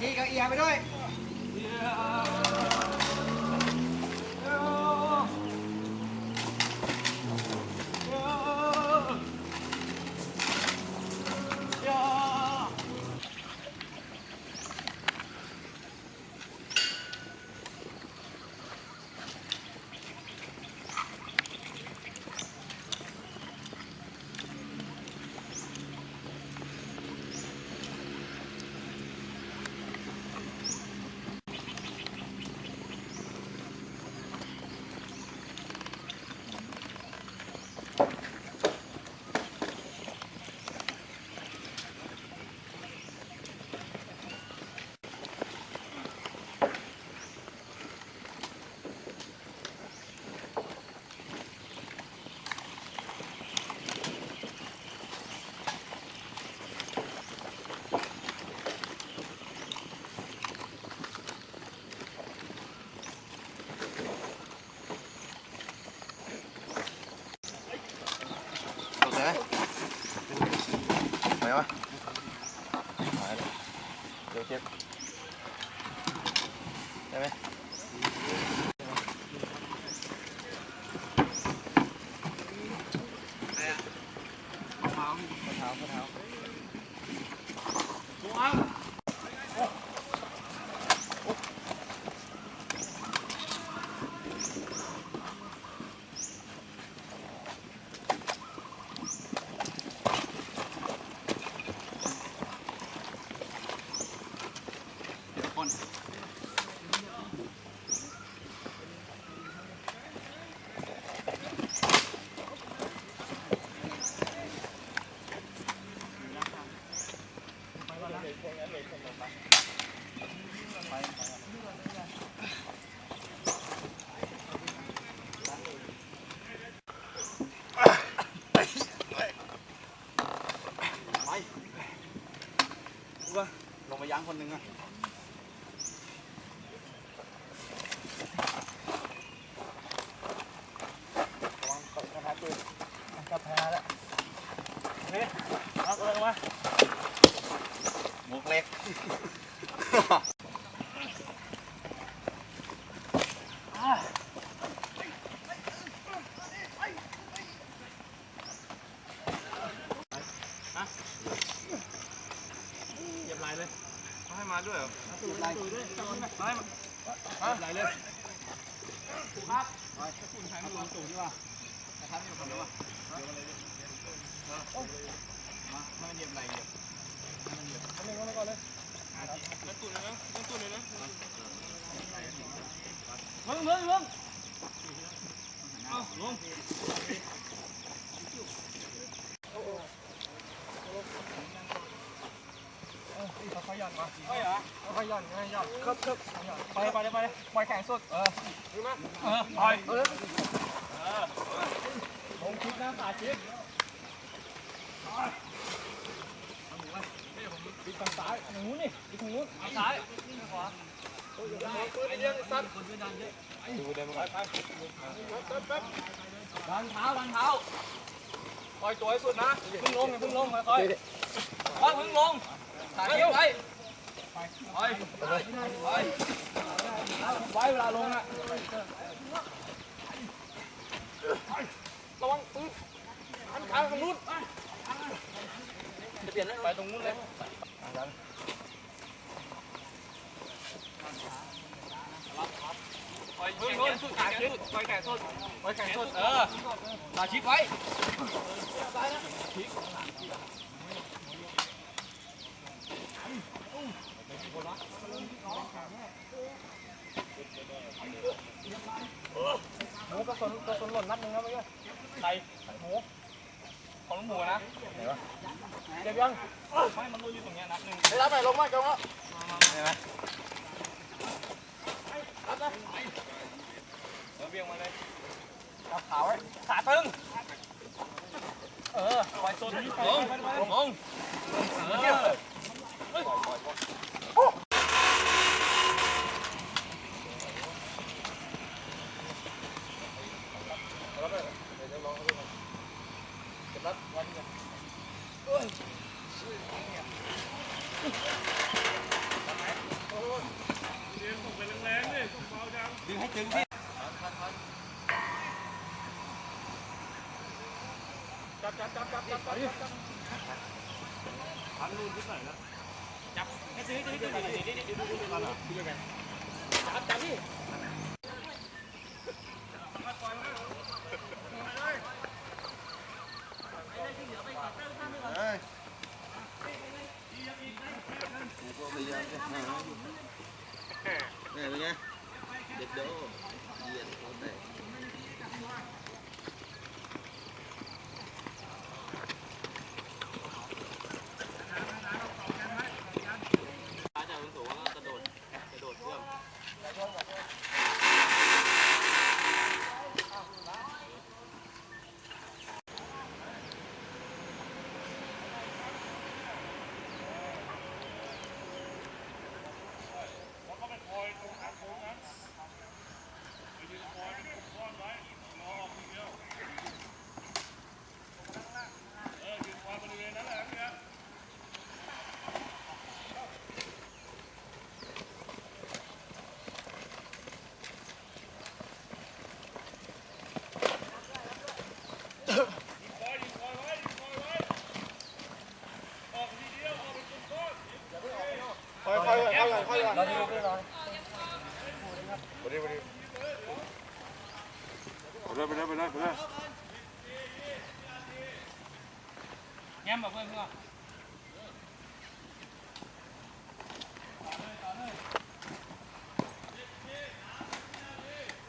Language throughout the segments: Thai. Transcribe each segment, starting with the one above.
ทีก็เอียไปด้วย ตกไหมไหวปะไหวเลยเดี๋ยวเจ็บได้ไหม ข้อเท้าข้อเท้าเท้าลงไปยั้งคน หนึ่งอะระวังกระทะปืนกระทะแล้วนี่เอาเออมาหมวกเล็ก เหยียบไหลเลย ให้มาด้วยเหรอไหลด้วยจอนไปเลเลยครับไปกระสุนใช้มันลงสูงดีกว่านะครับนี่ผมรู้ว่ามามันเหยียบไหลเหยียบให้มันเหยียบทำเองก่อนเลยกระสุนเลยนะกระสุนเลยนะมึงมึงมึงเอาลง เขาขยันมาเฮ้ยเหรอเขาขยันขยันครับครับไปเลยไปเลยไปเลยปล่อยแข่งสุด เออเออไปเออลงคลิปนะขาคลิปปิดทางซ้ายทางนู้นนี่ปิดทางนู้นทางซ้ายขวาไอ้เรื่องสั้นคนไม่ดันเยอะดูได้มั้ยดันเท้าดันเท้าปล่อยตัวให้สุดนะพิ่งลงพิ่งลงค่อยๆค่อยพิ่งลง ขาคลิปไป ไป ไป ไปไว้เวลาลงอะระวังปืนหันขาทางนู้นจะเปลี่ยนไหมไปตรงนู้นเลยปล่อยแขนสุดขาสุดปล่อยแขนสุดปล่อยแขนสุดเออตาชิดไว้ หมูกระสุนกระสุนหล่นนัดหนึ่งนะเมื่อกี้ใครหมูของลุงหมูนะ ไหนวะเก็บยังไม่มันรู้อยู่ตรงเนี้ยนัดหนึ่งได้รับไปลงมาจังวะเห็นไหมเออเบี่ยงมาเลยจับขาไว้ขาตึง เออปล่อยโซนลงลงเออ ดึงให้จึงที่จับจับจับจับจับจับพันลูนที่ไหนนะจับให้จึงให้จึงให้จึงเดี๋ยวเดี๋ยวเดี๋ยวดูดูดูดูดูดูจับจับพี่ ค่อยค่อยค่อยไปเลยไปเลยไปเลยไปเลยแง้มมาเพื่อนเพื่อน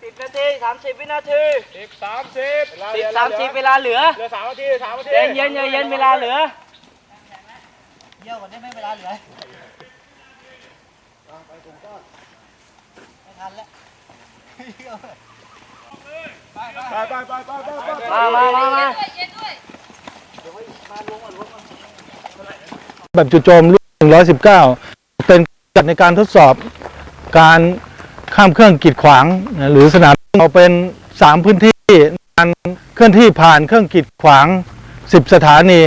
สิบนาทีสามสิบวินาทีสิบสามสิบสิบสามสิบเวลาเหลือเหลือสามนาทีสามนาทีเย็นเย็นเย็นเย็นเวลาเหลือเยี่ยวก่อนได้ไหมเวลาเหลือ ไม่ทันแล้วไปไปไปไปไปไปมามามามาแบบจู่โจมรุ่น119 เป็นจัดในการทดสอบการข้ามเครื่องกีดขวาง หรือสนามเราเป็น 3 พื้นที่การเคลื่อนที่ผ่านเครื่องกีดขวาง 10 สถานี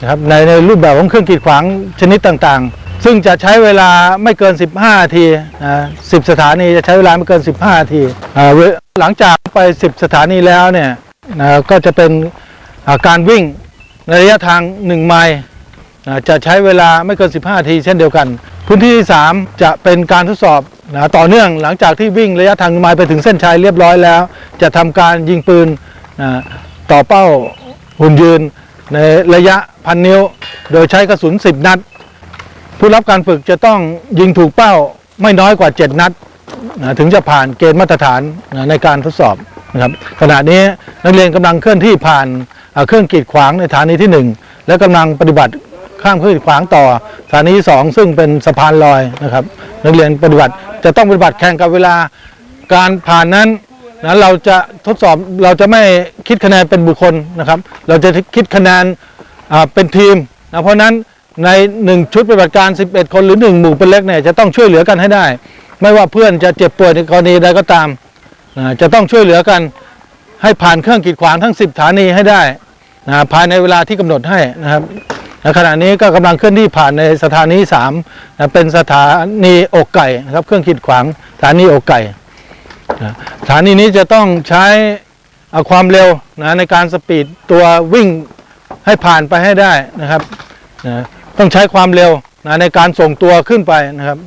นะครับในในรูปแบบของเครื่องกีดขวางชนิดต่างๆ ซึ่งจะใช้เวลาไม่เกิน 15นาทีนะ10 สถานีจะใช้เวลาไม่เกิน 15นาทีอ่าหลังจากไป 10 สถานีแล้วเนี่ยนะก็จะเป็นอ่าการวิ่งในระยะทาง 1 ไมล์อ่าจะใช้เวลาไม่เกิน 15นาทีเช่นเดียวกัน พื้นที่ที่ 3 จะเป็นการทดสอบนะต่อเนื่องหลังจากที่วิ่งระยะทางไมล์ไปถึงเส้นชัยเรียบร้อยแล้ว จะทำการยิงปืนนะต่อเป้าหุ่นยืนในระยะพันนิ้ว โดยใช้กระสุน 10 นัด ผู้รับการฝึกจะต้องยิงถูกเป้าไม่น้อยกว่า 7 นัดนะถึงจะผ่านเกณฑ์มาตรฐานนะในการทดสอบนะครับขณะนี้นักเรียนกำลังเคลื่อนที่ผ่านเครื่องกีดขวางในฐานีที่ 1 และกำลังปฏิบัติข้ามเครื่องกีดขวางต่อฐานีที่ 2 ซึ่งเป็นสะพานลอยนะครับ นักเรียนปฏิบัติจะต้องปฏิบัติแข่งกับเวลาการผ่านนั้นนะเราจะทดสอบเราจะไม่คิดคะแนนเป็นบุคคลนะครับ เราจะคิดคะแนนเป็นทีมนะเพราะนั้น ใน1ชุดปฏิบัติการ 11 คนหรือ1หมู่เป็นเล็กเนี่ยจะต้องช่วยเหลือกันให้ได้ ไม่ว่าเพื่อนจะเจ็บป่วยในกรณีใดก็ตามจะต้องช่วยเหลือกันให้ผ่านเครื่องกีดขวางทั้ง 10สถานีให้ได้ภายในเวลาที่กำหนดให้นะครับขณะนี้ก็กำลังเคลื่อนที่ผ่านในสถานี3เป็นสถานีอกไก่นะครับเครื่องกีดขวางสถานีอกไก่สถานีนี้จะต้องใช้อาความเร็วนะในการสปีดตัววิ่งให้ผ่านไปให้ได้นะครับนะ ต้องใช้ความเร็วนะในการส่งตัวขึ้นไปนะครับ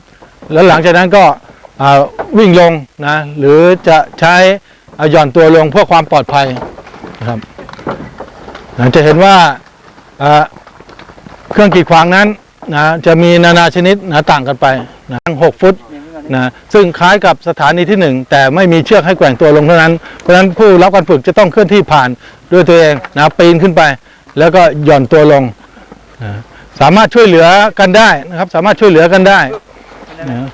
แล้วหลังจากนั้นก็วิ่งลงนะหรือจะใช้หย่อนตัวลงเพื่อความปลอดภัยนะครับนะจะเห็นว่าอ่าเครื่องกีดขวางนั้นนะจะมีนานาชนิดนะต่างกันไปนะทั้ง6ฟุตนะซึ่งคล้ายกับสถานีที่ 1 แต่ไม่มีเชือกให้แกว่งตัวลงเท่านั้น เพราะฉะนั้นผู้รับการฝึกจะต้องเคลื่อนที่ผ่านด้วยตัวเองนะปีนขึ้นไป แล้วก็หย่อนตัวลงนะ สามารถช่วยเหลือกันได้นะครับ สามารถช่วยเหลือกันได้นะ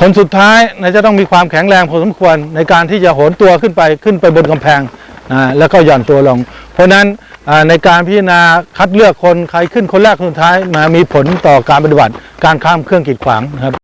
คนสุดท้ายนะจะต้องมีความแข็งแรงพอสมควรในการที่จะโหนตัวขึ้นไปขึ้นไปบนกำแพงนะแล้วก็หย่อนตัวลง เพราะฉะนั้นอ่าในการพิจารณาคัดเลือกคนใครขึ้นคนแรกคนสุดท้ายมามีผลต่อการปฏิบัติการข้ามเครื่องกีดขวางนะครับ